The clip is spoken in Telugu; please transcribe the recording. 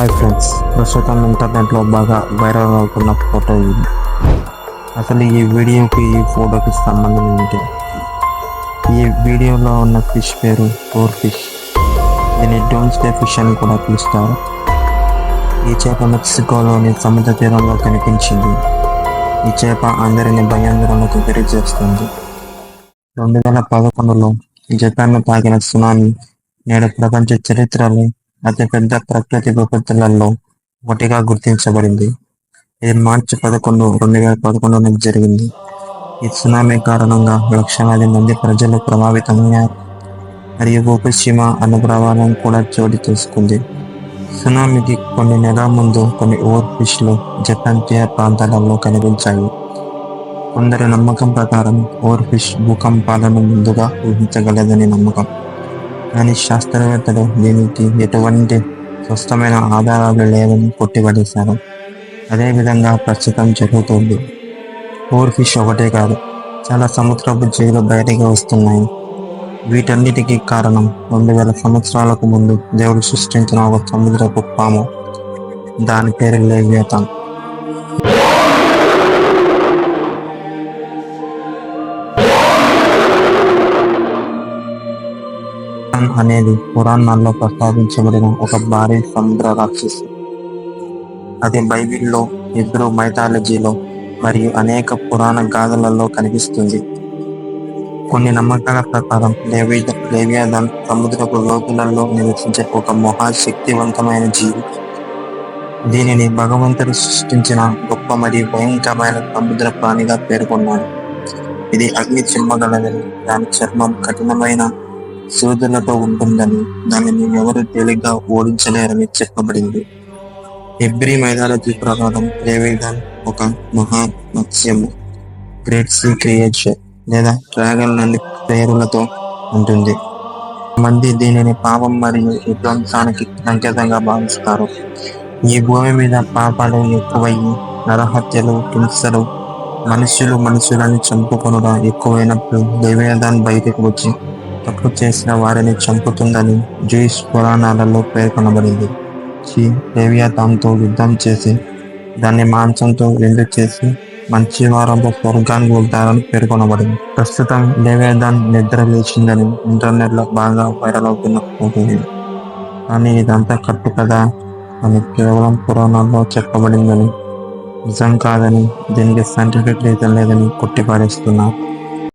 హాయ్ ఫ్రెండ్స్ ప్రస్తుతం ఇంటర్నెట్లో బాగా వైరల్ అవుతున్న ఫోటో ఇది. అసలు ఈ వీడియోకి ఈ ఫోటోకి సంబంధం ఏంటి? ఈ వీడియోలో ఉన్న ఫిష్ పేరు టోర్ ఫిష్ దీన్ని డోన్స్డే ఫిష్ అని కూడా పిలుస్తారు. ఈ చేప మెక్సికోలోని సముద్ర తీరంలో కనిపించింది. ఈ చేప అందరిని భయాందోళనకు గురి చేస్తుంది రెండు వేల పదకొండులో జపాన్ను తాకిన సునామీ నేడు ప్రపంచ చరిత్రలో అతిపెద్ద ప్రకృతి విపత్తులలో ఒకటిగా గుర్తించబడింది. ఇది మార్చి పదకొండు రెండు వేల పదకొండున జరిగింది. ఈ సునామీ కారణంగా లక్షలాది మంది ప్రజలు ప్రభావితమయ్యారు. మరియు ఉపశీమ అన్న ప్రభావం కూడా చోటు చేసుకుంది. సునామీకి కొన్ని నెలల ముందు కొన్ని ఓవర్ ఫిష్లు జపాన్ తీర ప్రాంతాలలో కనిపించాయి. కొందరి నమ్మకం ప్రకారం ఓవర్ ఫిష్ భూకంపాలను ముందుగా ఊహించగలదని నమ్మకం. కానీ శాస్త్రవేత్తలు దీనికి ఎటువంటి స్పష్టమైన ఆధారాలు లేవని కొట్టిపడేశారు. అదేవిధంగా ప్రస్తుతం జరుగుతుంది. ఫోర్ ఫిష్ ఒకటే కాదు చాలా సముద్రపు జీవులు బయటికి వస్తున్నాయి. వీటన్నిటికీ కారణం రెండు వేల సంవత్సరాలకు ముందు దేవుడు సృష్టించిన ఒక సముద్రపు పాము. దాని పేరు లేవ్యతాన్ లేవియాథాన్ అనేది పురాణాల్లో ప్రస్తావించబడిన ఒక భారీ సముద్ర రాక్షసు. అది బైబిల్లో ఇద్దరు మైథాలజీలో మరియు అనేక పురాణ గాథలలో కనిపిస్తుంది. కొన్ని నమ్మకాల ప్రకారం లేవి లేవియాదన్ సముద్రపు లోతులలో నివసించే ఒక మహాశక్తివంతమైన జీవి. దీనిని భగవంతుడు సృష్టించిన గొప్ప మరియు భయంకరమైన సముద్ర ప్రాణిగా పేర్కొన్నాడు. ఇది అగ్ని చిమ్మగలదని దాని చర్మం కఠినమైన శోధనతో ఉంటుందని దానిని ఎవరు తేలిగ్గా ఓడించలేరని చెప్పబడింది. ఎబ్రి మైథాలజీ ప్రకారం లేవిదాన్ ఒక మహా మత్స్యము గ్రేట్ సీ క్రియేచర్ లేదా డ్రాగన్ లాంటి పేరులతో ఉంటుంది. మంది దీనిని పాపం మరియు విధ్వంసానికి సంకేతంగా భావిస్తారు. ఈ భూమి మీద పాపాలు ఎక్కువయ్యి నరహత్యలు హింసలు మనుషులు మనుషులను చంపుకొనడం ఎక్కువైనప్పుడు దేవేదాన్ బయటకు వచ్చి తప్పు చేసిన వారిని చంపుతుందని జూయిష్ పురాణాలలో పేర్కొనబడింది. షీ దేవియాతాంతో యుద్ధం చేసి దాన్ని మాంసంతో విందు చేసి మంచి వారంతో స్వర్గానికి వెళ్తారని పేర్కొనబడింది. ప్రస్తుతం దేవేదాన్ నిద్ర లేచిందని ఇంటర్నెట్లో బాగా వైరల్ అవుతున్న ఫోటో ఇది. కానీ ఇదంతా కట్టు కదా? అని కేవలం పురాణాల్లో చెప్పబడిందని నిజం కాదని దీనికి సైంటిఫిక్ రీజన్ లేదని కొట్టిపాడేస్తున్నారు